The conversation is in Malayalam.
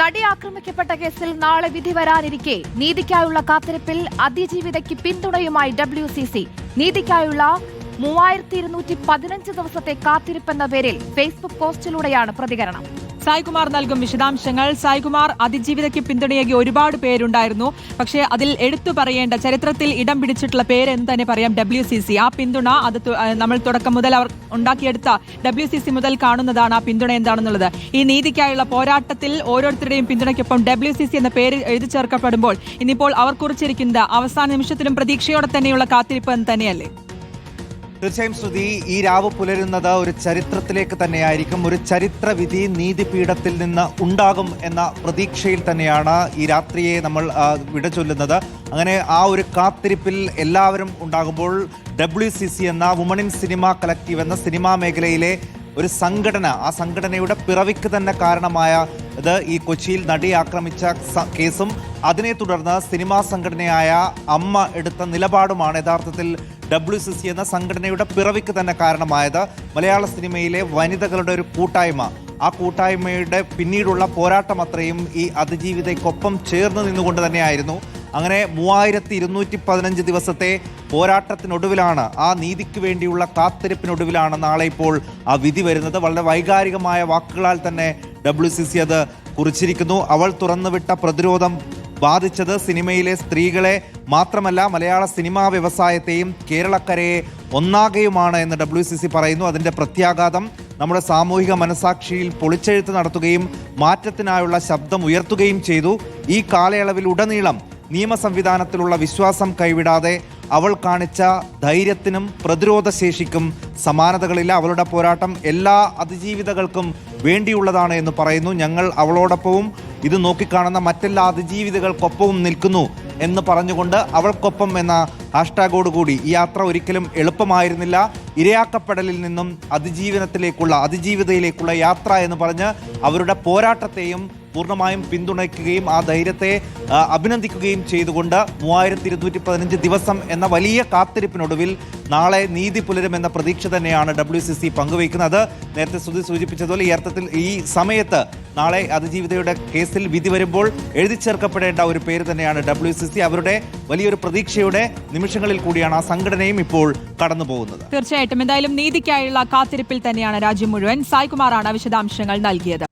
നടി ആക്രമിക്കപ്പെട്ട കേസിൽ നാളെ വിധി വരാനിരിക്കെ. നീതിക്കായുള്ള കാത്തിരിപ്പിൽ അതിജീവിതയ്ക്ക് പിന്തുണയുമായി ഡബ്ല്യു സി സി നീതിക്കായുള്ള മൂവായിരത്തി ഇരുന്നൂറ്റി പതിനഞ്ച് ദിവസത്തെ കാത്തിരിപ്പെന്ന പേരിൽ ഫേസ്ബുക്ക് പോസ്റ്റിലൂടെയാണ് പ്രതികരണം. സായ്കുമാർ നൽകും വിശദാംശങ്ങൾ. സായികുമാർ അതിജീവിതയ്ക്ക് പിന്തുണയേകി ഒരുപാട് പേരുണ്ടായിരുന്നു. പക്ഷേ അതിൽ എടുത്തു പറയേണ്ട ചരിത്രത്തിൽ ഇടം പിടിച്ചിട്ടുള്ള പേര് എന്ന് തന്നെ പറയാം ഡബ്ല്യു സി സി. ആ പിന്തുണ അത് നമ്മൾ തുടക്കം മുതൽ അവർ ഉണ്ടാക്കിയെടുത്ത ഡബ്ല്യു സി സി മുതൽ കാണുന്നതാണ് ആ പിന്തുണ എന്താണെന്നുള്ളത്. ഈ നീതിക്കായുള്ള പോരാട്ടത്തിൽ ഓരോരുത്തരുടെയും പിന്തുണയ്ക്കൊപ്പം ഡബ്ല്യു സി സി എന്ന പേര് എഴുതി ചേർക്കപ്പെടുമ്പോൾ ഇനിയിപ്പോൾ അവർ കുറിച്ചിരിക്കുന്നത് അവസാന നിമിഷത്തിലും പ്രതീക്ഷയോടെ തന്നെയുള്ള കാത്തിരിപ്പ് എന്ന് തന്നെയല്ലേ? തീർച്ചയായും ശ്രുതി ഈ രാവ് പുലരുന്നത് ഒരു ചരിത്രത്തിലേക്ക് തന്നെയായിരിക്കും. ഒരു ചരിത്ര വിധി നീതിപീഠത്തിൽ നിന്ന് ഉണ്ടാകും എന്ന പ്രതീക്ഷയിൽ തന്നെയാണ് ഈ രാത്രിയെ നമ്മൾ വിട ചൊല്ലുന്നത്. അങ്ങനെ ആ ഒരു കാത്തിരിപ്പിൽ എല്ലാവരും ഉണ്ടാകുമ്പോൾ ഡബ്ല്യു സി സി എന്ന വുമൺ ഇൻ സിനിമ കളക്റ്റീവ് എന്ന സിനിമാ മേഖലയിലെ ഒരു സംഘടന ആ സംഘടനയുടെ പിറവിക്ക് തന്നെ കാരണമായ ഇത് ഈ കൊച്ചിയിൽ നടി ആക്രമിച്ച കേസും അതിനെ തുടർന്ന് സിനിമാ സംഘടനയായ അമ്മ എടുത്ത നിലപാടുമാണ് യഥാർത്ഥത്തിൽ ഡബ്ല്യു സി സി എന്ന സംഘടനയുടെ പിറവിക്ക് തന്നെ കാരണമായത്. മലയാള സിനിമയിലെ വനിതകളുടെ ഒരു കൂട്ടായ്മ. ആ കൂട്ടായ്മയുടെ പിന്നീടുള്ള പോരാട്ടം അത്രയും ഈ അതിജീവിതയ്ക്കൊപ്പം ചേർന്ന് നിന്നുകൊണ്ട് തന്നെയായിരുന്നു. അങ്ങനെ മൂവായിരത്തി ഇരുന്നൂറ്റി പതിനഞ്ച് ദിവസത്തെ പോരാട്ടത്തിനൊടുവിലാണ് ആ നീതിക്ക് വേണ്ടിയുള്ള കാത്തിരിപ്പിനൊടുവിലാണ് നാളെ ഇപ്പോൾ ആ വിധി വരുന്നത്. വളരെ വൈകാരികമായ വാക്കുകളാൽ തന്നെ ഡബ്ല്യു സി സി അത് കുറിച്ചിരിക്കുന്നു. അവൾ തുറന്നുവിട്ട പ്രതിരോധം ബാധിച്ചത് സിനിമയിലെ സ്ത്രീകളെ മാത്രമല്ല മലയാള സിനിമാ വ്യവസായത്തെയും കേരളക്കരയെ ഒന്നാകെയുമാണ് എന്ന് ഡബ്ല്യു സി സി പറയുന്നു. അതിന്റെ പ്രത്യാഘാതം നമ്മുടെ സാമൂഹിക മനസാക്ഷിയിൽ പൊളിച്ചെഴുത്ത് നടത്തുകയും മാറ്റത്തിനായുള്ള ശബ്ദം ഉയർത്തുകയും ചെയ്തു. ഈ കാലയളവിൽ ഉടനീളം നിയമ സംവിധാനത്തിലുള്ള വിശ്വാസം കൈവിടാതെ അവൾ കാണിച്ച ധൈര്യത്തിനും പ്രതിരോധ ശേഷിക്കും സമാനതകളില്ല. അവളുടെ പോരാട്ടം എല്ലാ അതിജീവിതകൾക്കും വേണ്ടിയുള്ളതാണ് എന്ന് പറയുന്നു. ഞങ്ങൾ അവളോടൊപ്പവും ഇത് നോക്കിക്കാണുന്ന മറ്റെല്ലാ അതിജീവിതകൾക്കൊപ്പവും നിൽക്കുന്നു എന്ന് പറഞ്ഞുകൊണ്ട് അവൾക്കൊപ്പം എന്ന ഹാഷ്ടാഗോടുകൂടി ഈ യാത്ര ഒരിക്കലും എളുപ്പമായിരുന്നില്ല. ഇരയാക്കപ്പെടലിൽ നിന്നും അതിജീവനത്തിലേക്കുള്ള അതിജീവിതയിലേക്കുള്ള യാത്ര എന്ന് പറഞ്ഞ് അവരുടെ പോരാട്ടത്തെയും പൂർണമായും പിന്തുണയ്ക്കുകയും ആ ധൈര്യത്തെ അഭിനന്ദിക്കുകയും ചെയ്തുകൊണ്ട് മൂവായിരത്തി ഇരുന്നൂറ്റി പതിനഞ്ച് ദിവസം എന്ന വലിയ കാത്തിരിപ്പിനൊടുവിൽ നാളെ നീതി പുലരുമെന്ന പ്രതീക്ഷ തന്നെയാണ് ഡബ്ല്യു സി സി പങ്കുവയ്ക്കുന്നത്. നേരത്തെ ശ്രുതി സൂചിപ്പിച്ചതുപോലെ ഈ അർത്ഥത്തിൽ ഈ സമയത്ത് നാളെ അതിജീവിതയുടെ കേസിൽ വിധി വരുമ്പോൾ എഴുതി ചേർക്കപ്പെടേണ്ട ഒരു പേര് തന്നെയാണ് ഡബ്ല്യു സി സി. അവരുടെ വലിയൊരു പ്രതീക്ഷയുടെ നിമിഷങ്ങളിൽ കൂടിയാണ് ആ സംഘടനയും ഇപ്പോൾ കടന്നു പോകുന്നത് തീർച്ചയായിട്ടും. എന്തായാലും നീതിക്കായുള്ള കാത്തിരിപ്പിൽ തന്നെയാണ് രാജ്യം മുഴുവൻ. സായ്കുമാറാണ് വിശദാംശങ്ങൾ നൽകിയത്.